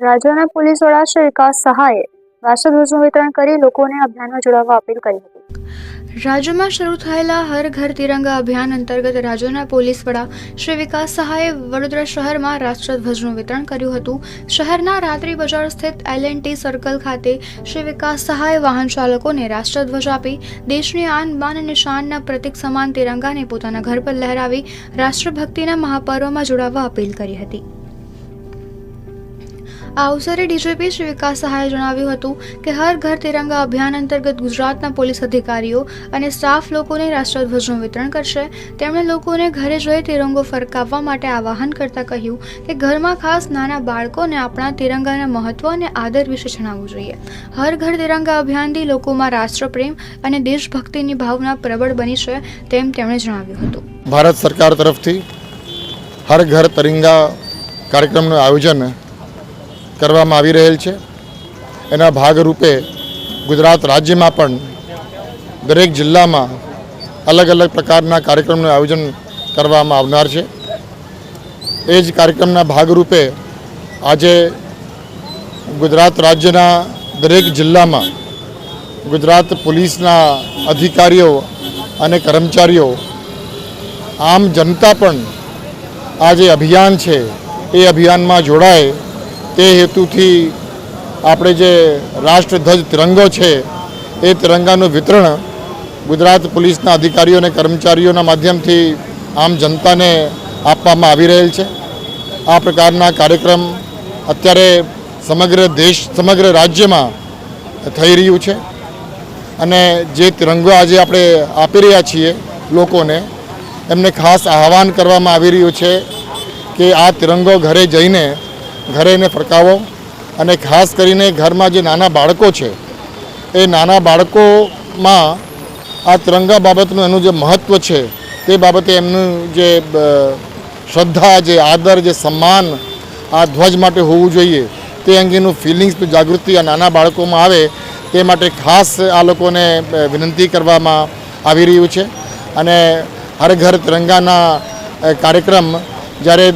રાજ્યના પોલીસ વડા શ્રી વિકાસ સહાયે રાષ્ટ્રધ્વજનું વિતરણ કરી લોકોને અભિયાનમાં જોડાવા અપીલ કરી હતી. રાજ્યમાં શરૂ થયેલા હર ઘર તિરંગા અભિયાન અંતર્ગત રાજ્યના પોલીસ વડા શ્રી વિકાસ સહાયે વડોદરા શહેરમાં રાષ્ટ્રધ્વજનું વિતરણ કર્યું હતું. શહેરના રાત્રિ બજાર સ્થિત એલ એન્ડ ટી સર્કલ ખાતે શ્રી વિકાસ સહાય વાહન ચાલકોને રાષ્ટ્રધ્વજ આપી, દેશની આન બાન અને શાનના પ્રતિક સમાન તિરંગાને પોતાના ઘર પર લહેરાવી, રાષ્ટ્રભક્તિના મહાપર્વમાં જોડાવા અપીલ કરી હતી. આ અવસરે ડીજીપી શ્રી વિકાસ સહાયે જણાવ્યું હતું કે હર ઘર તિરંગા અભિયાન અંતર્ગત ગુજરાતના પોલીસ અધિકારીઓ અને સ્ટાફ લોકોને રાષ્ટ્રધ્વજનું વિતરણ કરશે. તેમણે લોકોને ઘરે જઈ તિરંગો ફરકાવવા માટે આવાહન કરતા કહ્યું કે ઘરમાં ખાસ નાના બાળકોને આપણા તિરંગાના મહત્વ અને આદર વિશે જણાવવું જોઈએ. હર ઘર તિરંગા અભિયાનથી લોકોમાં રાષ્ટ્રપ્રેમ અને દેશભક્તિની ભાવના પ્રબળ બની છે તેમ તેમણે જણાવ્યું હતું. ભારત સરકાર તરફથી હર ઘર તિરંગા કાર્યક્રમનું આયોજન કરવામાં આવી રહેલ છે. એના ભાગરૂપે ગુજરાત રાજ્યમાં પણ દરેક જિલ્લામાં અલગ અલગ પ્રકારના કાર્યક્રમનું આયોજન કરવામાં આવનાર છે. એ જ કાર્યક્રમના ભાગરૂપે આજે ગુજરાત રાજ્યના દરેક જિલ્લામાં ગુજરાત પોલીસના અધિકારીઓ અને કર્મચારીઓ, આમ જનતા પણ આ જે અભિયાન છે, એ અભિયાનમાં જોડાય તે હેતુથી આપણે જે રાષ્ટ્રધ્વજ તિરંગો છે, એ તિરંગાનું વિતરણ ગુજરાત પોલીસના અધિકારીઓ અને કર્મચારીઓના માધ્યમથી આમ જનતાને આપવામાં આવી રહેલ છે. આ પ્રકારના કાર્યક્રમ અત્યારે સમગ્ર દેશ, સમગ્ર રાજ્યમાં થઈ રહ્યું છે. અને જે તિરંગો આજે આપણે આપી રહ્યા છીએ લોકોને, એમને ખાસ આહવાન કરવામાં આવી રહ્યું છે કે આ તિરંગો ઘરે જઈને ઘરે એને ફરકાવો અને ખાસ કરીને ઘરમાં જે નાના બાળકો છે, એ નાના બાળકોમાં આ તિરંગા બાબતનું એનું જે મહત્ત્વ છે, તે બાબતે એમનું જે શ્રદ્ધા, જે આદર, જે સન્માન આ ધ્વજ માટે હોવું જોઈએ, તે અંગેનું ફિલિંગ્સ જાગૃતિ આ નાના બાળકોમાં આવે, તે માટે ખાસ આ લોકોને વિનંતી કરવામાં આવી રહ્યું છે. અને હર ઘર તિરંગાના કાર્યક્રમ જ્યારે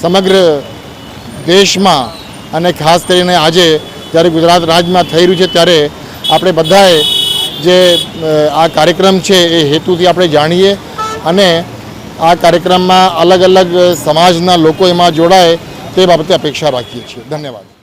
સમગ્ર દેશમાં અને ખાસ કરીને આજે જ્યારે ગુજરાત રાજ્યમાં થઈ રહ્યું છે ત્યારે આપણે બધાએ જે આ કાર્યક્રમ છે એ હેતુથી આપણે જાણીએ અને આ કાર્યક્રમમાં અલગ અલગ સમાજના લોકો એમાં જોડાય તે બાબતે અપેક્ષા રાખીએ છીએ. ધન્યવાદ.